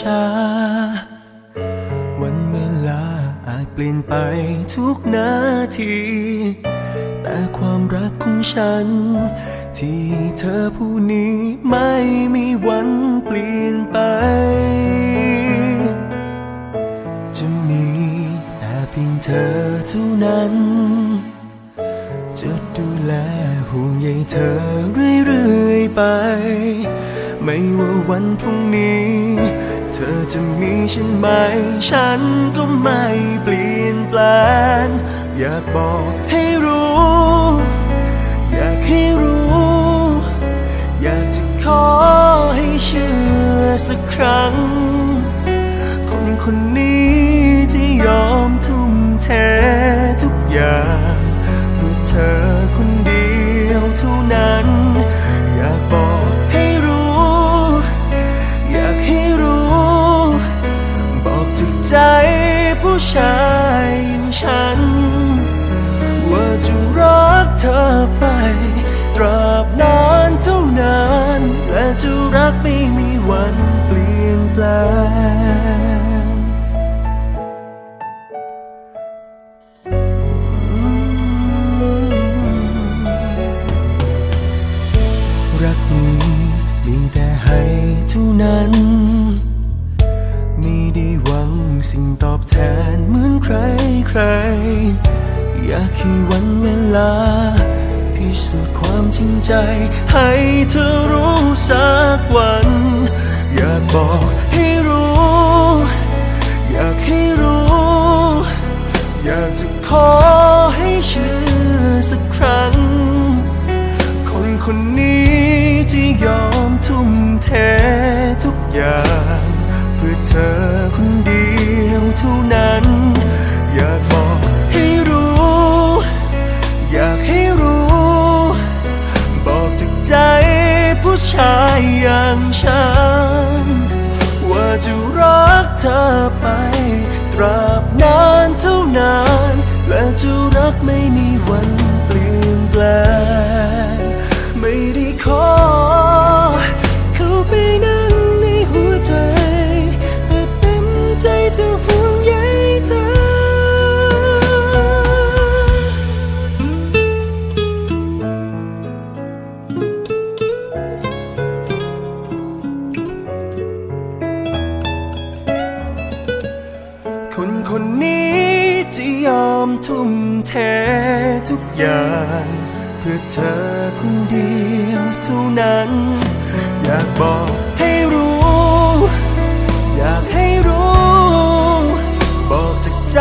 ช้าๆวันเวลาอาจเปลี่ยนไปทุกนาที แต่ความรักของฉัน ที่เธอผู้นี้ไม่มีวันเปลี่ยนไป จะมีแต่เพียงเธอเท่านั้น จะดูแลห่วงใยเธอเรื่อยๆไป ไม่ว่าวันพรุ่งนี้ เธอจะมีฉันไหม ฉันก็ไม่เปลี่ยนแปลง อยากบอกให้รู้ อยากให้รู้ อยากจะขอให้เชื่อสักครั้ง คนคนนี้ที่ยอมทุ่มเททุกอย่าง ผู้ชายอย่างฉัน ว่าจะรักเธอไป ตราบนานเท่านาน และจะรักไม่มีวันเปลี่ยนแปลง แทนเหมือนใครใคร อยากให้วันเวลา พิสูจน์ความจริงใจ ให้เธอรู้สักวัน อยากบอกให้รู้ อยากให้รู้ อยากจะขอให้เชื่อสักครั้ง คนคนนี้ที่ยอมทุ่มเททุกอย่าง เพื่อเธอคนเดียว ท่านั้น อยากบอกให้รู้ อยากให้รู้ บอกจากใจผู้ชายอย่างฉัน ว่าจะรักเธอไป ตราบนานเท่านาน และจะรักไม่มีวันเปลี่ยนแปลง คนคนนี้จะยอมทุ่มเททุกอย่าง เพื่อเธอคนเดียวเท่านั้น อยากบอกให้รู้ อยากให้รู้ บอกจากใจ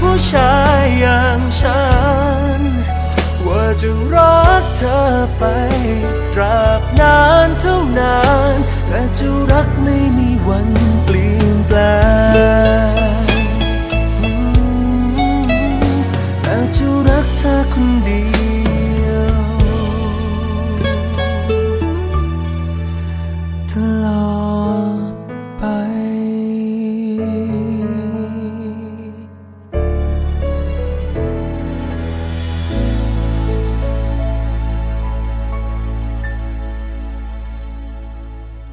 ผู้ชายอย่างฉัน จะรักเธอไป ตราบนานเท่านาน และจะรักไม่มีวันเปลี่ยนแปลงแต่จะรักเธอคนเดียวตลอด